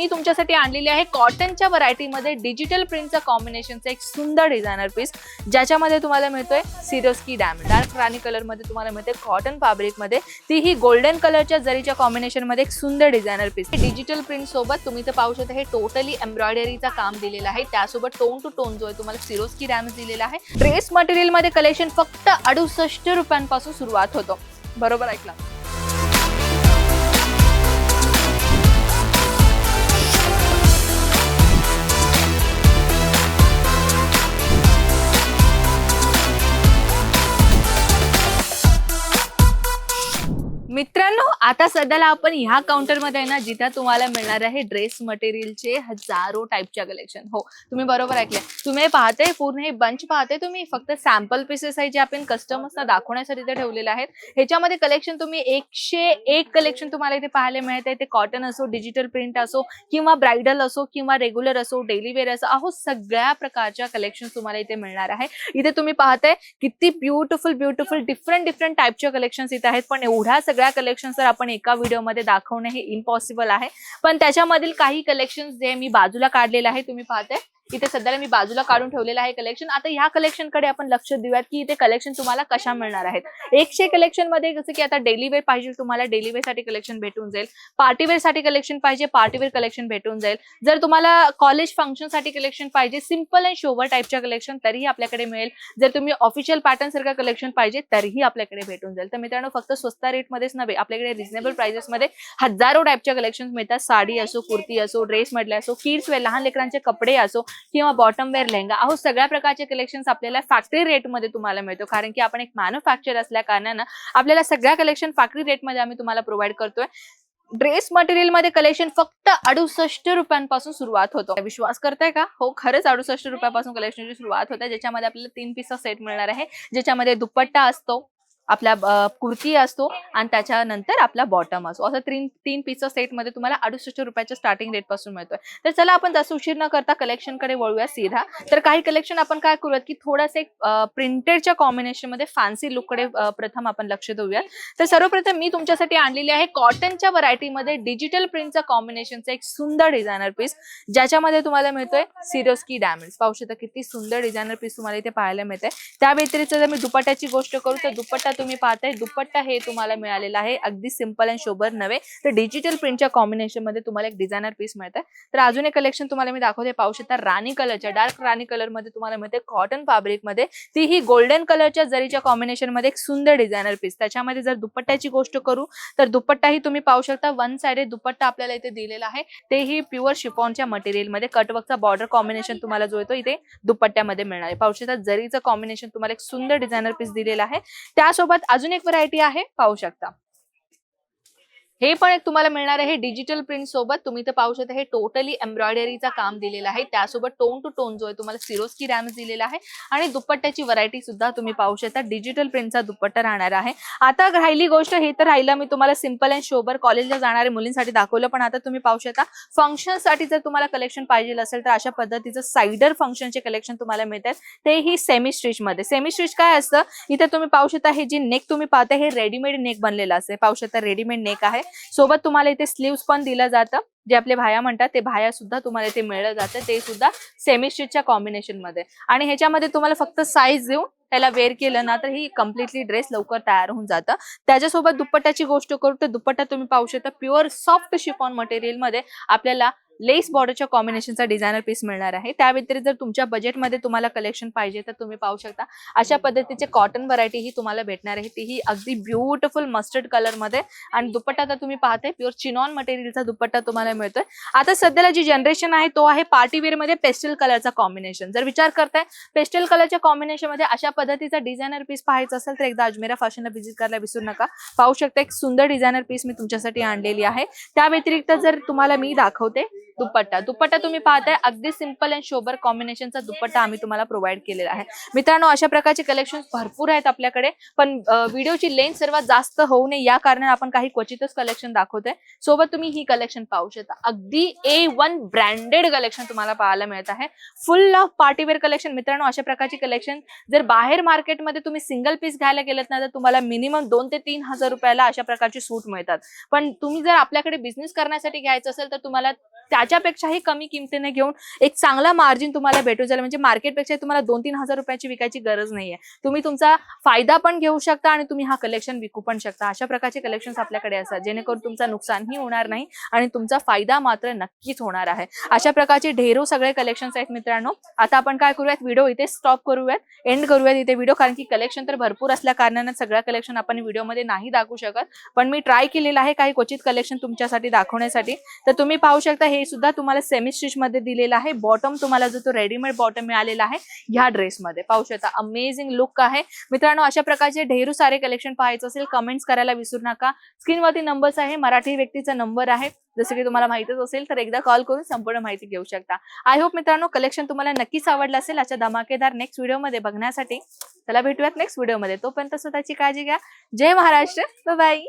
मी तुमच्यासाठी आणलेली आहे कॉटनच्या व्हरायटीमध्ये डिजिटल प्रिंटचं कॉम्बिनेशनचं एक सुंदर डिझायनर पीस ज्याच्यामध्ये तुम्हाला मिळतोय सिरोस्की डॅम डार्क राणी कलरमध्ये तुम्हाला मिळते कॉटन फॅब्रिकमध्ये तीही गोल्डन कलरच्या जरीच्या कॉम्बिनेशनमध्ये एक सुंदर डिझायनर पीस डिजिटल प्रिंट सोबत तुम्ही तर पाहू शकता हे टोटली एम्ब्रॉयडरीचा काम दिलेलं आहे. त्यासोबत टोन टू टोन जो आहे तुम्हाला सिरोस्की डॅमेज दिलेला आहे. ड्रेस मटेरियलमध्ये कलेक्शन फक्त अडुसष्ट रुपयांपासून सुरुवात होतो. बरोबर ऐकला? आता सध्याला आपण ह्या काउंटरमध्ये आहे ना जिथं तुम्हाला मिळणार आहे ड्रेस मटेरियलचे हजारो टाईपच्या कलेक्शन हो तुम्ही बरोबर ऐकले तुम्ही हे पाहते पूर्ण हे बंच पाहते तुम्ही फक्त सॅम्पल पीसेस आहे जे आपण कस्टमर्सना दाखवण्यासाठी ते ठेवलेले आहेत. ह्याच्यामध्ये कलेक्शन तुम्ही एकशे एक कलेक्शन तुम्हाला इथे पाहायला मिळते ते कॉटन असो डिजिटल प्रिंट असो किंवा ब्रायडल असो किंवा रेग्युलर असो डेली वेअर असो अहो सगळ्या प्रकारच्या कलेक्शन तुम्हाला इथे मिळणार आहे. इथे तुम्ही पाहताय किती ब्युटिफुल ब्युटिफुल डिफरंट डिफरंट टाईपच्या कलेक्शन इथे आहेत. पण एवढ्या सगळ्या कलेक्शन जर आपण एका व्हिडिओमध्ये दाखवणं हे इम्पॉसिबल आहे. पण त्याच्यामधील काही कलेक्शन जे मी बाजूला काढलेले आहे तुम्ही पाहताय. इथे सध्याला मी बाजूला काढून ठेवलेलं आहे कलेक्शन आता ह्या कलेक्शनकडे आपण लक्ष देऊयात की इथे कलेक्शन तुम्हाला कशा मिळणार आहेत. एकशे कलेक्शनमध्ये जसं की आता डेली वेअर पाहिजे तुम्हाला डेली वेअरसाठी कलेक्शन भेटून जाईल. पार्टीवेअरसाठी कलेक्शन पाहिजे पार्टीवेअर कलेक्शन भेटून जाईल. जर तुम्हाला कॉलेज फंक्शनसाठी कलेक्शन पाहिजे सिंपल अँड शोवर टाईपच्या कलेक्शन तरीही आपल्याकडे मिळेल. जर तुम्ही ऑफिशियल पॅटर्न सारखं कलेक्शन पाहिजे तरीही आपल्याकडे भेटून जाईल. तर मित्रांनो फक्त स्वस्त रेटमध्येच नव्हे आपल्याकडे रिझनेबल प्राइसेसमध्ये हजारो टाईपच्या कलेक्शन मिळतात. साडी असो कुर्ती असो ड्रेस मधले असो किड्स वेअर लहान लेकरांचे कपडे असो किंवा बॉटम वेअर लेहंगा अहो सगळ्या प्रकारचे कलेक्शन आपल्याला फॅक्टरी रेटमध्ये तुम्हाला मिळतो. कारण की आपण एक मॅन्युफॅक्चर असल्या कारणानं आपल्याला सगळ्या कलेक्शन फॅक्टरी रेटमध्ये आम्ही तुम्हाला प्रोव्हाइड करतोय. ड्रेस मटेरियलमध्ये कलेक्शन फक्त अडुसष्ट रुपयांपासून सुरुवात होतो. विश्वास करताय का? हो खरंच अडुसष्ट रुपयापासून कलेक्शनची सुरुवात होते ज्याच्यामध्ये आपल्याला तीन पीसचा सेट मिळणार आहे ज्याच्यामध्ये दुपट्टा असतो आपला कुर्ती असतो आणि त्याच्यानंतर आपला बॉटम असतो. असं तीन तीन पीसचा सेटमध्ये तुम्हाला अडुसष्ट रुपयाच्या स्टार्टिंग रेटपासून मिळतोय. तर चला आपण जास्त उशीर न करता कलेक्शनकडे वळूया सीधा. तर काही कलेक्शन आपण काय करूयात की थोडंसं एक प्रिंटेडच्या कॉम्बिनेशनमध्ये फॅन्सी लुककडे प्रथम आपण लक्ष देऊयात. तर सर्वप्रथम मी तुमच्यासाठी आणलेली आहे कॉटनच्या व्हरायटीमध्ये डिजिटल प्रिंटचं कॉम्बिनेशनचं एक सुंदर डिझायनर पीस ज्याच्यामध्ये तुम्हाला मिळतोय सिरोस्की डॅमेज पाहू शकता किती सुंदर डिझायनर पीस तुम्हाला इथे पाहायला मिळते त्या व्यतिरिक्त जर मी दुपट्ट्याची गोष्ट करू तर दुपट्टा तुम्ही पाहताय दुपट्टा हे तुम्हाला मिळालेला आहे. अगदी सिंपल अँड शोभर नव्हे. तर डिजिटल प्रिंटच्या कॉम्बिनेशनमध्ये तुम्हाला एक डिझायनर पीस मिळतंय. तर अजून एक कलेक्शन तुम्हाला मी दाखवते. पाहू शकता राणी कलरच्या डार्क राणी कलरमध्ये तुम्हाला मिळते कॉटन फॅब्रिकमध्ये. ती ही गोल्डन कलरच्या जरीच्या कॉम्बिनेशनमध्ये एक सुंदर डिझायनर पीस त्याच्यामध्ये जर दुपट्ट्याची गोष्ट करू तर दुपट्टाही तुम्ही पाहू शकता. वन साइडेड दुपट्टा आपल्याला इथे दिलेला आहे. तेही प्युअर शिफॉनच्या मटेरियलमध्ये. कटवर्कचा बॉर्डर कॉम्बिनेशन तुम्हाला जो येतो इथे दुपट्ट्यामध्ये मिळणार आहे. पाहू शकता जरीचं कॉम्बिनेशन तुम्हाला एक सुंदर डिझायनर पीस दिलेला आहे. त्यासोबत अजून एक व्हरायटी आहे पाहू शकता. हे पण एक तुम्हाला मिळणार आहे. डिजिटल प्रिंट सोबत तुम्ही तर पाहू शकता हे टोटली एम्ब्रॉयडरीचा काम दिलेलं आहे. त्यासोबत टोन टू टोन जो आहे तुम्हाला सिरोस्की डॅमेज दिलेला आहे. आणि दुपट्ट्याची व्हरायटी सुद्धा तुम्ही पाहू शकता. डिजिटल प्रिंटचा दुपट्टा राहणार आहे. आता राहिली गोष्ट हे तर राहिलं मी तुम्हाला सिंपल अँड शोबर कॉलेजला जाणाऱ्या मुलींसाठी दाखवलं पण आता तुम्ही पाहू शकता. फंक्शनसाठी जर तुम्हाला कलेक्शन पाहिजे असेल तर अशा पद्धतीचं सायडर फंक्शनचे कलेक्शन तुम्हाला मिळतात. तेही सेमी स्टिच मध्ये. सेमी स्टिच काय असतं? इथे तुम्ही पाहू शकता हे जे नेक तुम्ही पाहता हे रेडीमेड नेक बनलेलं असते. पाहू शकता रेडीमेड नेक आहे. सोबत तुम्हाला इथे स्लीव्स पण दिलं जातं. जे आपले भाया म्हणतात ते भाया सुद्धा तुम्हाला इथे मिळलं जातं. ते सुद्धा सेमी स्टिचच्या कॉम्बिनेशनमध्ये. आणि ह्याच्यामध्ये तुम्हाला फक्त साईज देऊन त्याला वेअर केलं ना तर ही कम्प्लिटली ड्रेस लवकर तयार होऊन जातं. त्याच्यासोबत दुपट्ट्याची गोष्ट करू तर दुपट्टा तुम्ही पाहू शकता. प्युअर सॉफ्ट शिफॉन मटेरियलमध्ये आपल्याला लेस बॉर्डरच्या कॉम्बिनेशनचा डिझायनर पीस मिळणार आहे. त्या व्यतिरिक्त जर तुमच्या बजेटमध्ये तुम्हाला कलेक्शन पाहिजे तर तुम्ही पाहू शकता. अशा पद्धतीचे कॉटन व्हरायटी ही तुम्हाला भेटणार आहे. तीही अगदी ब्युटिफुल मस्टर्ड कलरमध्ये. आणि दुपट्टा तर तुम्ही पाहताय प्युअर चिनॉन मटेरियलचा दुपट्टा तुम्हाला मिळतोय. आता सध्याला जी जनरेशन आहे तो आहे पार्टी मध्ये पेस्टल कलरचा कॉम्बिनेशन जर विचार करताय पेस्टल कलरच्या कॉम्बिनेशनमध्ये अशा पद्धतीचा डिझायनर पीस पाहायचा असेल तर एकदा अजमेरा फॅशनला व्हिजिट करायला विसरू नका. पाहू शकता एक सुंदर डिझायनर पीस मी तुमच्यासाठी आणलेली आहे. त्या व्यतिरिक्त जर तुम्हाला मी दाखवते दुपट्टा. दुपट्टा तुम्ही पाहताय अगदी सिंपल अँड शोबर कॉम्बिनेशनचा दुपट्टा आम्ही तुम्हाला प्रोव्हाइड केलेला आहे. मित्रांनो अशा प्रकारचे कलेक्शन भरपूर आहेत आपल्याकडे पण व्हिडिओची लेंथ सर्वात जास्त होऊ नये या कारणाने आपण काही क्वचितच कलेक्शन दाखवतोय. सोबत तुम्ही ही कलेक्शन पाहू शकता. अगदी ए वन ब्रँडेड कलेक्शन तुम्हाला पाहायला मिळत आहे. फुल ऑफ पार्टीवेअर कलेक्शन मित्रांनो अशा प्रकारची कलेक्शन जर बाहेर मार्केटमध्ये तुम्ही सिंगल पीस घ्यायला गेलात ना तर तुम्हाला मिनिमम दोन ते तीन हजार रुपयाला अशा प्रकारची सूट मिळतात. पण तुम्ही जर आपल्याकडे बिझनेस करण्यासाठी घ्यायचं असेल तर तुम्हाला त्याच्यापेक्षाही कमी किमतीने घेऊन एक चांगला मार्जिन तुम्हाला भेटू जाईल. म्हणजे मार्केटपेक्षा तुम्हाला दोन तीन हजार रुपयाची विकायची गरज नाहीये. तुम्ही तुमचा फायदा पण घेऊ शकता आणि तुम्ही हा कलेक्शन विकू पण शकता. अशा प्रकारचे कलेक्शन आपल्याकडे असतात. जेणेकरून तुमचा नुकसानही होणार नाही आणि तुमचा फायदा मात्र नक्कीच होणार आहे. अशा प्रकारचे ढेरो सगळे कलेक्शन आहेत मित्रांनो. आता आपण काय करूयात? व्हिडिओ इथे स्टॉप करूयात. एंड करूयात इथे व्हिडिओ कारण की कलेक्शन तर भरपूर असल्या कारणाने सगळ्या कलेक्शन आपण व्हिडिओमध्ये नाही दाखवू शकत. पण मी ट्राय केलेलं आहे काही क्वचित कलेक्शन तुमच्यासाठी दाखवण्यासाठी. तर तुम्ही पाहू शकता हे हे सुद्धा तुम्हाला सेमी स्टिच मध्ये दिलेला आहे. बॉटम तुम्हाला जो तो रेडीमेड बॉटम मिळालेला आहे ह्या ड्रेसमध्ये पाहू शकता अमेझिंग लुक आहे. मित्रांनो अशा प्रकारचे ढेरू सारे कलेक्शन पाहायचं असेल कमेंट्स करायला विसरू नका. स्क्रीनवरती नंबर्स आहे मराठी व्यक्तीचा नंबर आहे. जसं की तुम्हाला माहितच असेल तर एकदा कॉल करून संपूर्ण माहिती घेऊ शकता. आय होप मित्रांनो कलेक्शन तुम्हाला नक्कीच आवडलं असेल. अशा धमाकेदार नेक्स्ट व्हिडिओमध्ये बघण्यासाठी. चला भेटूयात नेक्स्ट व्हिडिओमध्ये तोपर्यंत स्वतःची काळजी घ्या. जय महाराष्ट्र. बाय